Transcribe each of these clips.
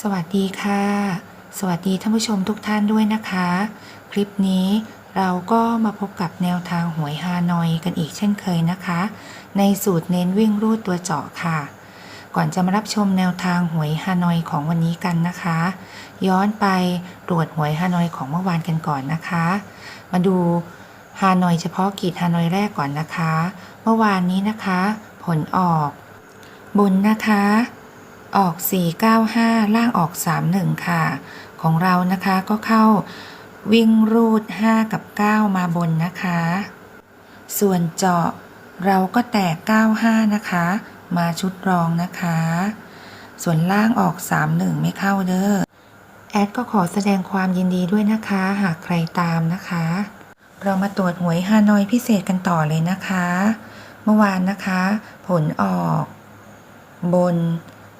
สวัสดีค่ะ สวัสดีท่านผู้ชมทุกท่านด้วยนะคะ คลิปนี้เราก็มาพบกับแนวทางหวยฮานอยกันอีกเช่นเคยนะคะ ในสูตรเน้นวิ่งรูดตัวเจาะค่ะ ก่อนจะมารับชมแนวทางหวยฮานอยของวันนี้กันนะคะ ย้อนไปตรวจหวยฮานอยของเมื่อวานกันก่อนนะคะ มาดูฮานอยเฉพาะกิจฮานอยแรกก่อนนะคะ เมื่อวานนี้นะคะ ผลออก บนนะคะ ออก 495 ล่างออก 31 ค่ะ ของเรานะคะก็เข้าวิ่งรูด 5 กับ 9 มาบนนะคะ ส่วนเจาะเราก็แตก 95 นะคะ มาชุดรองนะคะ ส่วนล่างออก 31 ไม่เข้าเด้อ แอดก็ขอแสดงความยินดีด้วยนะคะ หากใครตามนะคะ เรามาตรวจหวยฮานอยพิเศษกันต่อเลยนะคะ เมื่อวานนะคะ ผลออก บน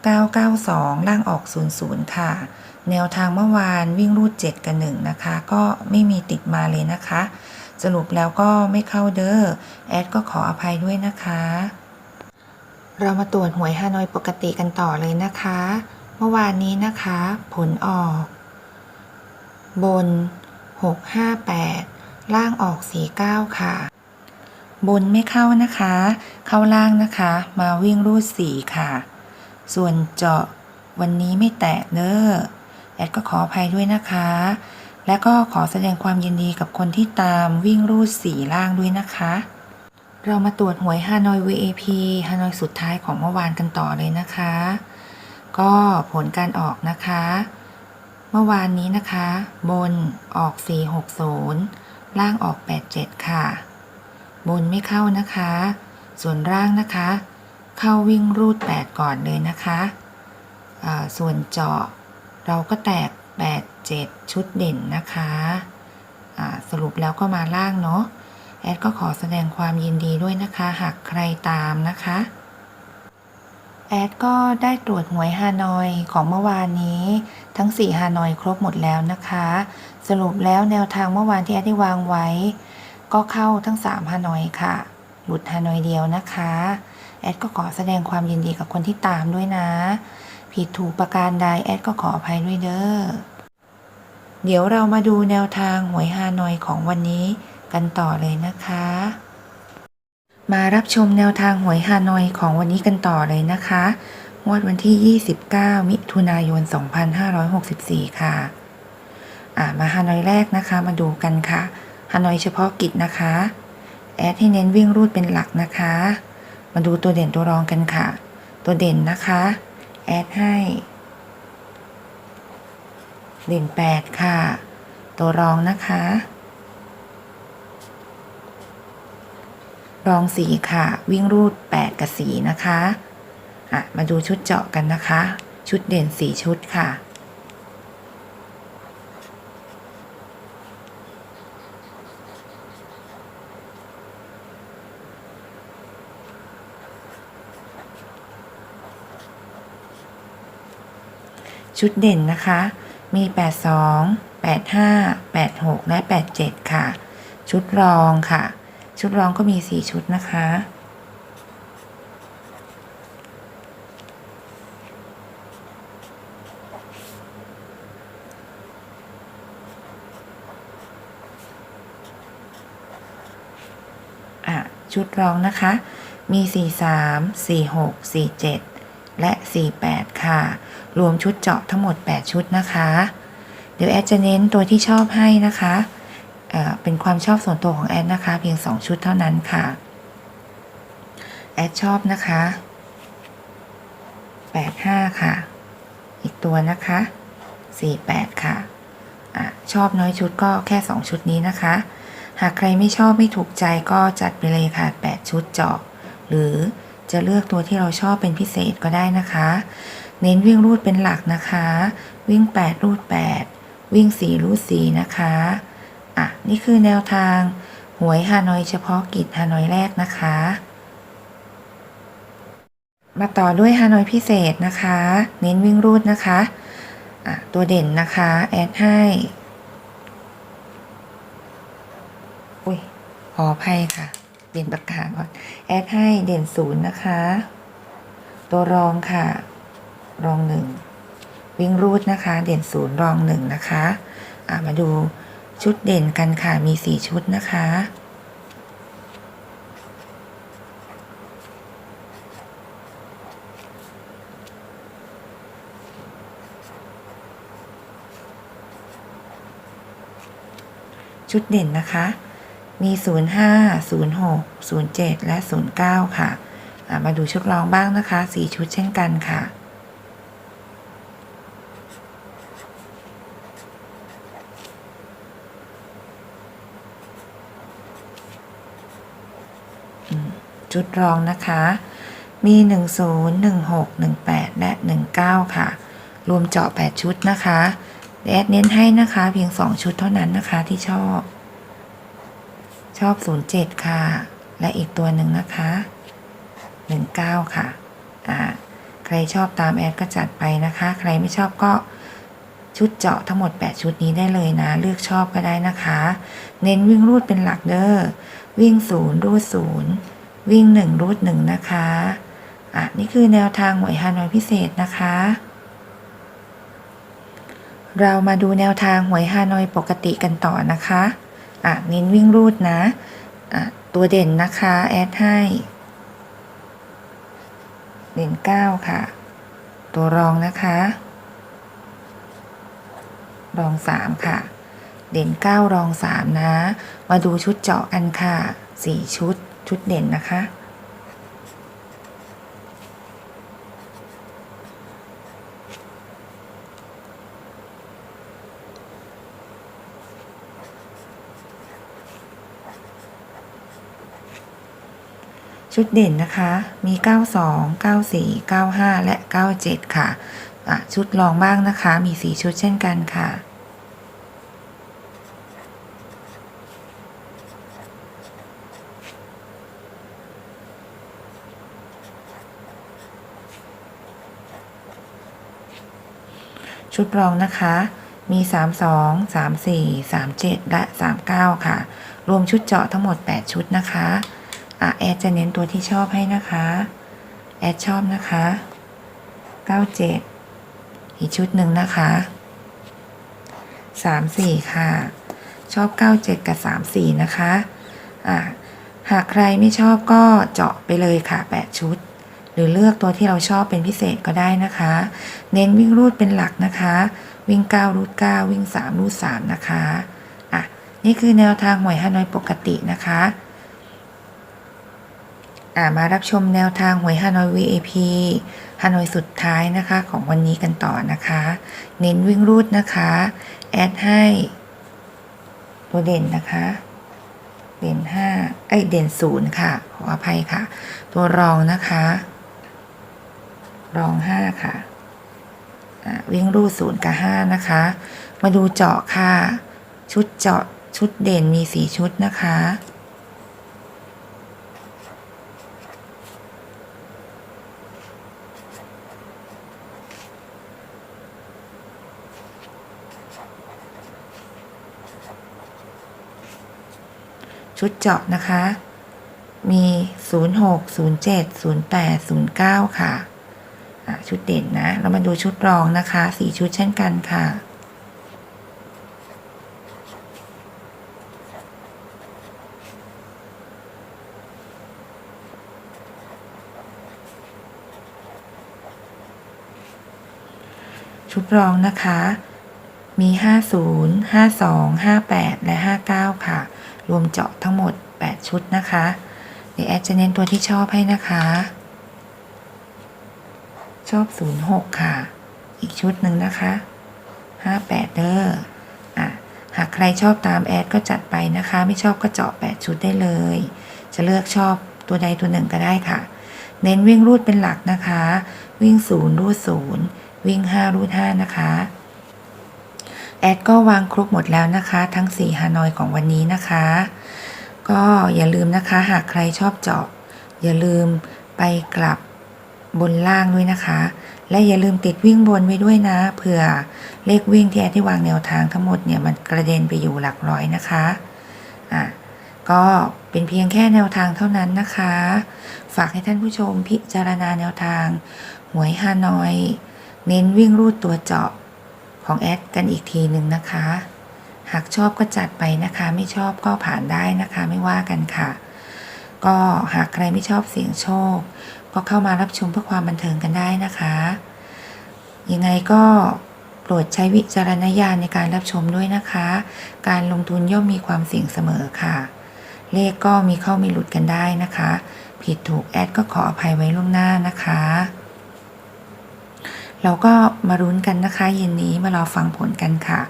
992 ล่างออก 00 ค่ะ แนวทางเมื่อวานวิ่งรูด 7 กับ 1 นะคะ ก็ไม่มีติดมาเลยนะคะ สรุปแล้วก็ไม่เข้าเด้อ แอดก็ขออภัยด้วยนะคะ เรามาตรวจหวยฮานอยปกติกันต่อเลยนะคะ เมื่อวานนี้นะคะ ผลออก บน 658 ล่างออก 49 ค่ะ บนไม่เข้านะคะ เข้าล่างนะคะ มาวิ่งรูด 4 ค่ะ ส่วนเจาะวันนี้ไม่แตะเด้อแอดก็ขออภัยด้วยนะคะ และก็ขอแสดงความยินดีกับคนที่ตามวิ่งรูดสีล่างด้วยนะคะ เรามาตรวจหวยฮานอย VAP ฮานอยสุดท้ายของเมื่อวานกันต่อเลยนะคะ ก็ผลการออกนะคะ เมื่อวานนี้นะคะ บนออก 460 ล่างออก 87 ค่ะ บนไม่เข้านะคะ ส่วนล่างนะคะ เข้าวิ่งรูด 8 ก่อนเลยนะคะส่วนเจาะเราก็แตก 8 7 ชุดเด่นนะคะสรุปแล้วก็มาล่างเนาะแอดก็ขอแสดงความยินดีด้วยนะคะ หากใครตามนะคะ แอดก็ได้ตรวจหวยฮานอยของเมื่อวานนี้ ทั้ง 4 ฮานอยครบหมดแล้วนะคะ สรุปแล้วแนวทางเมื่อวานที่แอดได้วางไว้ ก็เข้าทั้ง 3 ฮานอยค่ะ หลุดฮานอยเดียวนะคะ แอดก็ขอแสดงความยินดีกับคนที่ตามด้วยนะ ผิดถูกประการใดแอดก็ขออภัยด้วยเด้อ เดี๋ยวเรามาดูแนวทางหวยฮานอยของวันนี้กันต่อเลยนะคะ มารับชมแนวทางหวยฮานอยของวันนี้กันต่อเลยนะคะงวดวันที่ 29 มิถุนายน 2564 ค่ะ อ่ามาฮานอยแรกนะคะ มาดูกันค่ะฮานอยเฉพาะกิจนะคะ แอดให้เน้นวิ่งรูดเป็นหลักนะคะ มาดูตัวเด่นตัวรองกันค่ะ ตัวเด่นนะคะ แอดให้ เด่น 8 ค่ะ ตัวรองนะคะ รองสีค่ะ วิ่งรูด 8 กับสีนะคะ อะ มาดูชุดเจาะกันนะคะ ชุดเด่น 4 ชุดค่ะ ชุดเด่นนะคะ มี 82 85 86 และ 87 ค่ะ ชุดรองค่ะ ชุดรองก็มี 4 ชุดนะคะอะชุดรองนะคะ มี 43 46 47 และ 48 ค่ะ รวมชุดเจาะทั้งหมด 8 ชุดนะคะ เดี๋ยวแอดจะเน้นตัวที่ชอบให้นะคะเอ่อเป็นความชอบส่วนตัวของแอดนะคะ เพียง 2 ชุดเท่านั้นค่ะ แอดชอบนะคะ 85 ค่ะ อีกตัวนะคะ 48 ค่ะอะชอบน้อยชุดก็แค่ 2 ชุดนี้นะคะ หากใครไม่ชอบไม่ถูกใจก็จัดไปเลยค่ะ 8 ชุดเจาะ หรือจะเลือกตัวที่เราชอบเป็นพิเศษก็ได้นะคะ เน้นวิ่งรูดเป็นหลักนะคะ วิ่ง 8 รูด 8 วิ่ง 4 รูด 4 นะคะ อะ นี่คือแนวทาง หวยฮานอยเฉพาะกิจฮานอยแรกนะคะ มาต่อด้วยฮานอยพิเศษนะคะ เน้นวิ่งรูดนะคะอะตัวเด่นนะคะ แอดให้ อุ้ย ขออภัยค่ะ เปลี่ยนปากกาก่อน แอดให้เด่นศูนย์นะคะ ตัวรองค่ะ รองหนึ่งวิ่งรูดนะคะ เด่นศูนย์รองหนึ่งนะคะะมาดูชุดเด่นกันค่ะ มีสี่ชุดนะคะ ชุดเด่นนะคะ มี 05 06 07 และ 09 ค่ะอะมาดูชุดรองบ้างนะคะ 4 ชุดเช่นกันค่ะ ชุดรองนะคะ มี 10 16 18 และ 19 ค่ะ รวมเจาะ 8 ชุดนะคะแอดเน้นให้นะคะ เพียง 2 ชุดเท่านั้นนะคะที่ชอบ ชอบ 07 ค่ะ และอีกตัวหนึ่งนะคะ 19 ค่ะอ่าใครชอบตามแอดก็จัดไปนะคะ ใครไม่ชอบก็ ชุดเจาะทั้งหมด 8 ชุดนี้ได้เลยนะ เลือกชอบก็ได้นะคะ เน้นวิ่งรูดเป็นหลักเด้อวิ่งศูนย์รูดศูนย์วิ่งหนึ่งรูดหนึ่งนะคะอะนี่คือแนวทางหวยฮานอยพิเศษนะคะ เรามาดูแนวทางหวยฮานอยปกติกันต่อนะคะอะเน้นวิ่งรูดนะอะตัวเด่นนะคะแอดให้ เด่นเก้าค่ะ ตัวรองนะคะ รองสามค่ะ เด่นเก้ารองสามนะ มาดูชุดเจาะกันค่ะสี่ชุด ชุดเด่นนะคะชุดเด่นนะคะ มี 92 94 95 และ 97 ค่ะอะชุดรองบ้างนะคะ มี 4 ชุดเช่นกันค่ะ ชุดรองนะคะ มี 32 34 37 และ 39 ค่ะ รวมชุดเจาะทั้งหมด 8 ชุดนะคะอะแอดจะเน้นตัวที่ชอบให้นะคะ แอดชอบนะคะ 97 อีกชุดหนึ่งนะคะ 34 ค่ะ ชอบ 97 กับ 34 นะคะอะหากใครไม่ชอบก็เจาะไปเลยค่ะ 8 ชุด รือเลือกตัวที่เราชอบเป็นพิเศษก็ได้นะคะ เน้นวิ่งรูดเป็นหลักนะคะ วิ่ง 9 รูด 9 วิ่ง 3 รูด 3 นะคะอะนี่คือแนวทางหวยฮานอยปกตินะคะอ่ามารับชมแนวทางหวยฮานอย VAP ฮานอยสุดท้ายนะคะของวันนี้กันต่อนะคะ เน้นวิ่งรูดนะคะแอดให้ตัวเด่นนะคะเด่นห้าเอ้ยเด่นศูนย์ค่ะ ขออภัยค่ะ ตัวรองนะคะ รองห้าค่ะ วิ่งรูดศูนย์กับห้านะคะ มาดูเจาะค่ะ ชุดเจาะชุดเด่นมีสี่ชุดนะคะ ชุดเจาะนะคะมี 06 07 08 09 ค่ะ ชุดเด่นนะ เรามาดูชุดรองนะคะสี่ชุดเช่นกันค่ะ ชุดรองนะคะ มี 50 52 58 และ 59 ค่ะ รวมเจาะทั้งหมด 8 ชุดนะคะ เดี๋ยวแอดจะเน้นตัวที่ชอบให้นะคะ ชอบ 06 ค่ะ อีกชุดหนึ่งนะคะ 58 เด้ออะหากใครชอบตามแอดก็จัดไปนะคะ ไม่ชอบก็เจาะ 8 ชุดได้เลย จะเลือกชอบตัวใดตัวหนึ่งก็ได้ค่ะ เน้นวิ่งรูดเป็นหลักนะคะ วิ่ง 0 รูด 0 วิ่ง 5 รูด 5 นะคะ แอดก็วางครบหมดแล้วนะคะ ทั้ง 4 ฮานอยของวันนี้นะคะ ก็อย่าลืมนะคะ หากใครชอบเจาะ อย่าลืมไปกลับ บนล่างด้วยนะคะ และอย่าลืมติดวิ่งบนไว้ด้วยนะ เผื่อเลขวิ่งที่แอดที่วางแนวทางทั้งหมดเนี่ยมันกระเด็นไปอยู่หลักร้อยนะคะอะก็เป็นเพียงแค่แนวทางเท่านั้นนะคะ ฝากให้ท่านผู้ชมพิจารณาแนวทาง หวยฮานอย เน้นวิ่งรูดตัวเจาะของแอดกันอีกทีหนึ่งนะคะ หากชอบก็จัดไปนะคะ ไม่ชอบก็ผ่านได้นะคะไม่ว่ากันค่ะ ก็หากใครไม่ชอบเสียงโชค ก็เข้ามารับชมเพื่อความบันเทิงกันได้นะคะ ยังไงก็โปรดใช้วิจารณญาณในการรับชมด้วยนะคะ การลงทุนย่อมมีความเสี่ยงเสมอค่ะ เลขก็มีเข้ามีหลุดกันได้นะคะ ผิดถูกแอดก็ขออภัยไว้ล่วงหน้านะคะ เราก็มารุ้นกันนะคะ เย็นนี้มารอฟังผลกันค่ะ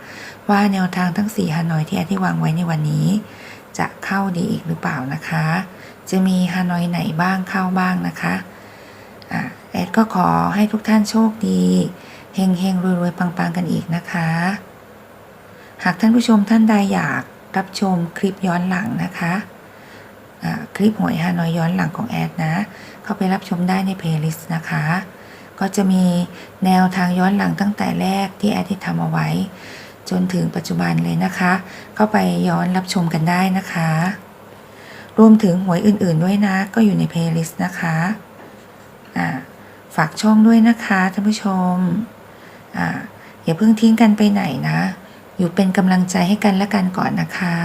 ว่าแนวทางทั้ง4ฮานอยที่แอดได้วางไว้ในวันนี้ จะเข้าดีอีกหรือเปล่านะคะ จะมีฮานอยไหนบ้างเข้าบ้างนะคะอะแอดก็ขอให้ทุกท่านโชคดีเฮงเฮงรวยรวยๆปัง ๆ กันอีกนะคะ หากท่านผู้ชมท่านใดอยากรับชมคลิปย้อนหลังนะคะอ่าคลิปหวยฮานอยย้อนหลังของแอดนะ เข้าไปรับชมได้ในเพลย์ลิสต์นะคะ ก็จะมีแนวทางย้อนหลังตั้งแต่แรกที่แอดได้ทำเอาไว้ จนถึงปัจจุบันเลยนะคะ เข้าไปย้อนรับชมกันได้นะคะ รวมถึงหวยอื่นๆด้วยนะ ก็อยู่ในเพลย์ลิสต์นะคะฝากช่องด้วยนะคะท่านผู้ชมออย่าเพิ่งทิ้งกันไปไหนนะ อยู่เป็นกำลังใจให้กันและกันก่อนนะคะ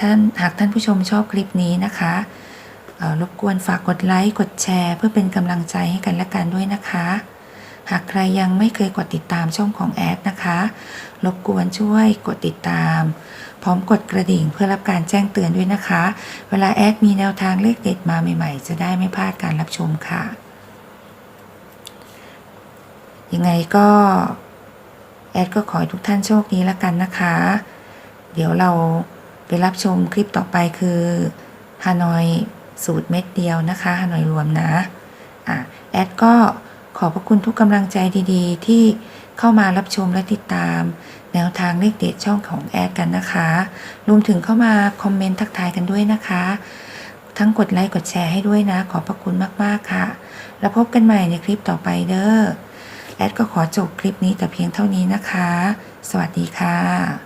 ท่านหากท่านผู้ชมชอบคลิปนี้นะคะรบกวนฝากกดไลค์ กดแชร์ เพื่อเป็นกำลังใจให้กันและกันด้วยนะคะ หากใครยังไม่เคยกดติดตามช่องของแอดนะคะ รบกวนช่วยกดติดตาม พร้อมกดกระดิ่งเพื่อรับการแจ้งเตือนด้วยนะคะ เวลาแอดมีแนวทางเลขเด็ดมาใหม่ๆ จะได้ไม่พลาดการรับชมค่ะ ยังไงก็แอดก็ขอให้ทุกท่านโชคดีล้วกันนะคะ เดี๋ยวเราไปรับชมคลิปต่อไปคือฮานอยสูตรเม็ดเดียวนะคะฮานอยรวมนะอะแอดก็ ขอบพระคุณทุกกำลังใจดีๆ ที่เข้ามารับชมและติดตาม แนวทางเลขเด็ดช่องของแอดกันนะคะ รวมถึงเข้ามาคอมเมนต์ทักทายกันด้วยนะคะ ทั้งกดไลค์กดแชร์ให้ด้วยนะ ขอบพระคุณมากๆค่ะ แล้วพบกันใหม่ในคลิปต่อไปเด้อแอดก็ขอจบคลิปนี้แต่เพียงเท่านี้นะคะ สวัสดีค่ะ